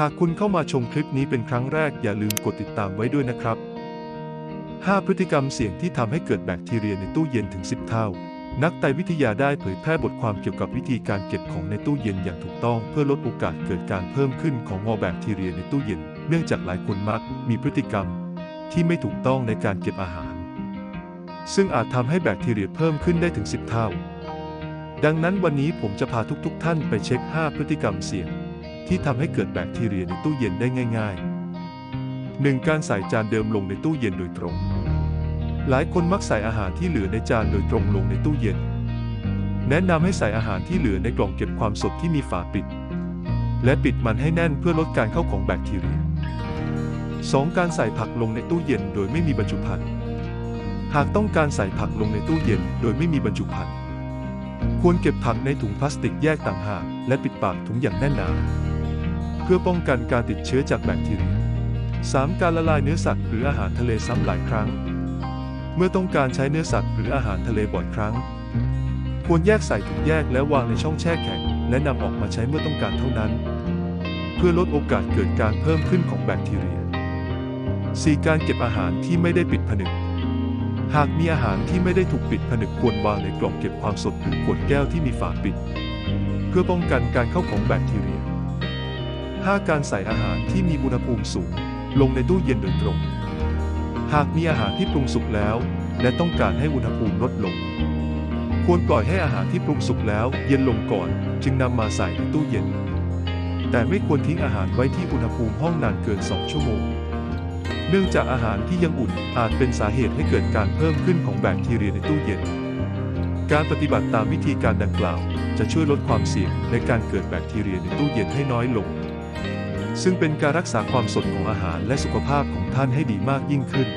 หากคุณเข้ามาชมคลิปนี้เป็นครั้งแรกอย่าลืมกดติดตามไว้ด้วยนะครับ 5 พฤติกรรมเสี่ยงที่ทำให้เกิดแบคทีเรียในตู้เย็นถึง 10 เท่า นักไตวิทยาได้เผยแพร่บทความเกี่ยวกับวิธีการเก็บของในตู้เย็นอย่างถูกต้อง เพื่อลดโอกาสเกิดการเพิ่มขึ้นของงอแบคทีเรียในตู้เย็น เนื่องจากหลายคนมักมีพฤติกรรม ที่ไม่ถูกต้องในการเก็บอาหาร ซึ่งอาจทำให้แบคทีเรียเพิ่มขึ้นได้ถึง 10 เท่า ดังนั้นวันนี้ผมจะพาทุกๆทท่านไปเช็ค 5 พฤติกรรมเสี่ยง ที่ทำให้เกิดแบคทีเรียในตู้เย็นได้ง่าย ๆ 1. การใส่จานเดิมลงในตู้เย็นโดยตรง หลายคนมักใส่อาหารที่เหลือในจานโดยตรงลงในตู้เย็น แนะนำให้ใส่อาหารที่เหลือในกล่องเก็บความสดที่มีฝาปิด และปิดมันให้แน่นเพื่อลดการเข้าของแบคทีเรีย 2. การใส่ผักลงในตู้เย็นโดยไม่มีบรรจุภัณฑ์หากต้องการใส่ผักลงในตู้เย็นโดยไม่มีบรรจุภัณฑ์ ควรเก็บผักในถุงพลาสติกแยกต่างหากและปิดปากถุงอย่างแน่นหนา เพื่อป้องกันการติดเชื้อจากแบคทีเรีย 3. การละลายเนื้อสัตว์หรืออาหารทะเลซ้ำหลายครั้ง เมื่อต้องการใช้เนื้อสัตว์หรืออาหารทะเลบ่อยครั้ง ควรแยกใส่ถุงแยกและวางในช่องแช่แข็ง และนำออกมาใช้เมื่อต้องการเท่านั้น เพื่อลดโอกาสเกิดการเพิ่มขึ้นของแบคทีเรีย 4. การเก็บอาหารที่ไม่ได้ปิดผนึก หากมีอาหารที่ไม่ได้ถูกปิดผนึกควรวางในกล่องเก็บความสดหรือขวดแก้วที่มีฝาปิด เพื่อป้องกันการเข้าของแบคทีเรีย 5. การใส่อาหารที่มีอุณหภูมิสูง ลงในตู้เย็นโดยตรง หากมีอาหารที่ปรุงสุกแล้ว และต้องการให้อุณหภูมิลดลง ควรปล่อยให้อาหารที่ปรุงสุกแล้ว เย็นลงก่อน จึงนำมาใส่ในตู้เย็น แต่ไม่ควรทิ้งอาหารไว้ที่อุณหภูมิห้องนานเกิน 2 ชั่วโมง เนื่องจากอาหารที่ยังอุ่นอาจเป็นสาเหตุให้เกิดการเพิ่มขึ้นของแบคทีเรียในตู้เย็น การปฏิบัติตามวิธีการดังกล่าว จะช่วยลดความเสี่ยงในการเกิดแบคทีเรียในตู้เย็นให้น้อยลง ซึ่งเป็นการรักษาความสดของอาหารและสุขภาพของท่านให้ดีมากยิ่งขึ้น